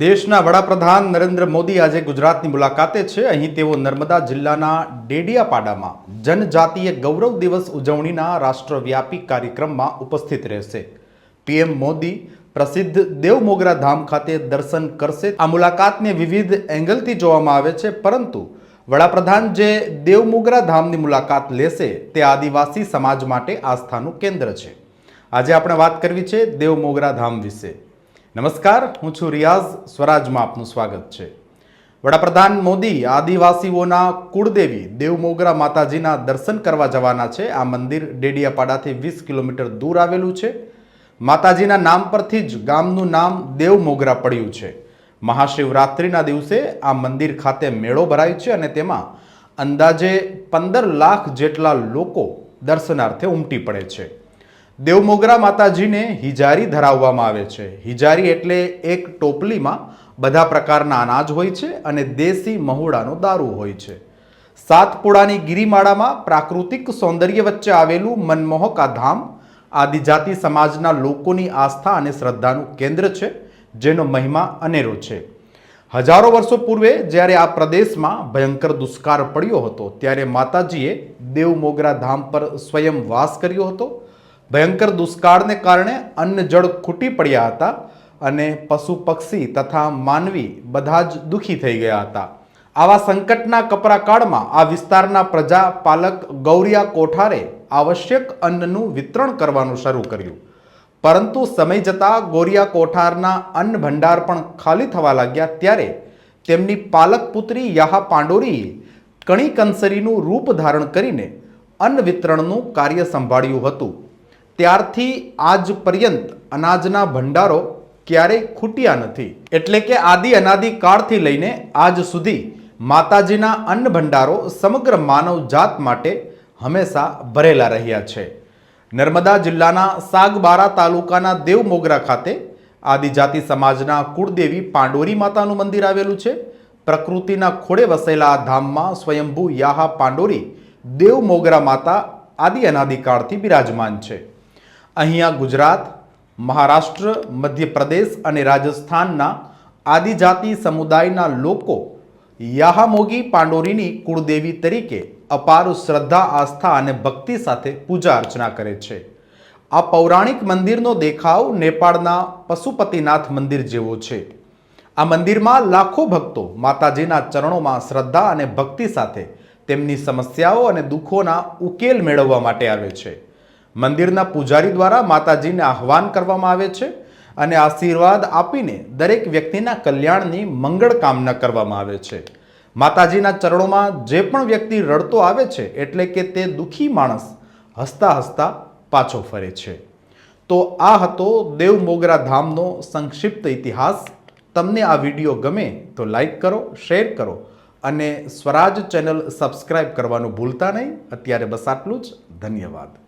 દેશના વડાપ્રધાન નરેન્દ્ર મોદી આજે ગુજરાતની મુલાકાતે છે. અહીં તેઓ નર્મદા જિલ્લાના ડેડિયાપાડામાં જનજાતીય ગૌરવ દિવસ ઉજવણીના રાષ્ટ્રવ્યાપી કાર્યક્રમમાં ઉપસ્થિત રહેશે. પીએમ મોદી પ્રસિદ્ધ દેવમોગરા ધામ ખાતે દર્શન કરશે. આ મુલાકાતને વિવિધ એંગલથી જોવામાં આવે છે, પરંતુ વડાપ્રધાન જે દેવમોગરા ધામની મુલાકાત લેશે તે આદિવાસી સમાજ માટે આસ્થાનું કેન્દ્ર છે. આજે આપણે વાત કરવી છે દેવમોગરા ધામ વિશે. નમસ્કાર, હું છું રિયાઝ. સ્વરાજમાં આપનું સ્વાગત છે. વડાપ્રધાન મોદી આદિવાસીઓના કુળદેવી દેવમોગરા માતાજીના દર્શન કરવા જવાના છે. આ મંદિર ડેડિયાપાડાથી વીસ કિલોમીટર દૂર આવેલું છે. માતાજીના નામ પરથી જ ગામનું નામ દેવમોગરા પડ્યું છે. મહાશિવરાત્રિના દિવસે આ મંદિર ખાતે મેળો ભરાય છે અને તેમાં અંદાજે પંદર લાખ જેટલા લોકો દર્શનાર્થે ઉમટી પડે છે. દેવમોગરા માતાજીને હિજારી ધરાવવામાં આવે છે. હિજારી એટલે એક ટોપલીમાં બધા પ્રકારના અનાજ હોય છે અને દેશી મહુડાનો દારૂ હોય છે. સાતપુડાની ગિરિમાળામાં પ્રાકૃતિક સૌંદર્ય વચ્ચે આવેલું મનમોહક આ ધામ આદિજાતિ સમાજના લોકોની આસ્થા અને શ્રદ્ધાનું કેન્દ્ર છે, જેનો મહિમા અનેરો છે. હજારો વર્ષો પૂર્વે જ્યારે આ પ્રદેશમાં ભયંકર દુષ્કાળ પડ્યો હતો, ત્યારે માતાજીએ દેવમોગરા ધામ પર સ્વયં વાસ કર્યો હતો ભયંકર દુષ્કાળને કારણે અન્ન જળ ખૂટી પડ્યા હતા અને પશુ પક્ષી તથા માનવી બધા જ દુઃખી થઈ ગયા હતા. આવા સંકટના કપરા કાળમાં આ વિસ્તારના પ્રજાપાલક ગૌરિયા કોઠારે આવશ્યક અન્નનું વિતરણ કરવાનું શરૂ કર્યું. પરંતુ સમય જતાં ગોરિયા કોઠારના અન્ન ભંડાર પણ ખાલી થવા લાગ્યા ત્યારે તેમની પાલક પુત્રી યાહા પાંડોરીએ કણી કંસરીનું રૂપ ધારણ કરીને અન્ન વિતરણનું કાર્ય સંભાળ્યું હતું. ત્યારથી આજ પર્યંત અનાજના ભંડારો ક્યારેય ખૂટ્યા નથી. એટલે કે આદિ અનાદિ કાળથી લઈને આજ સુધી માતાજીના અન્ન ભંડારો સમગ્ર માનવ જાત માટે હંમેશા ભરેલા રહ્યા છે. નર્મદા જિલ્લાના સાગબારા તાલુકાના દેવમોગરા ખાતે આદિજાતિ સમાજના કુળદેવી પાંડોરી માતાનું મંદિર આવેલું છે. પ્રકૃતિના ખોળે વસેલા ધામમાં સ્વયંભૂ યાહા પાંડોરી દેવમોગરા માતા આદિ અનાદિકાળથી બિરાજમાન છે. અહીંયા ગુજરાત, મહારાષ્ટ્ર, મધ્યપ્રદેશ અને રાજસ્થાનના આદિજાતિ સમુદાયના લોકો યાહામોગી પાંડોરીની કુળદેવી તરીકે અપાર શ્રદ્ધા, આસ્થા અને ભક્તિ સાથે પૂજા અર્ચના કરે છે. આ પૌરાણિક મંદિરનો દેખાવ નેપાળના પશુપતિનાથ મંદિર જેવો છે. આ મંદિરમાં લાખો ભક્તો માતાજીના ચરણોમાં શ્રદ્ધા અને ભક્તિ સાથે તેમની સમસ્યાઓ અને દુઃખોના ઉકેલ મેળવવા માટે આવે છે. મંદિરના પૂજારી દ્વારા માતાજીને આહવાન કરવામાં આવે છે અને આશીર્વાદ આપીને દરેક વ્યક્તિના કલ્યાણની મંગળ કામના કરવામાં આવે છે. માતાજીના ચરણોમાં જે પણ વ્યક્તિ રડતો આવે છે એટલે કે તે દુઃખી માણસ હસતા હસતા પાછો ફરે છે. તો આ હતો દેવ મોગરા ધામનો સંક્ષિપ્ત ઇતિહાસ. તમને આ વીડિયો ગમે તો લાઈક કરો, શેર કરો અને સ્વરાજ ચેનલ સબસ્ક્રાઈબ કરવાનું ભૂલતા નહીં. અત્યારે બસ આટલું જ. ધન્યવાદ.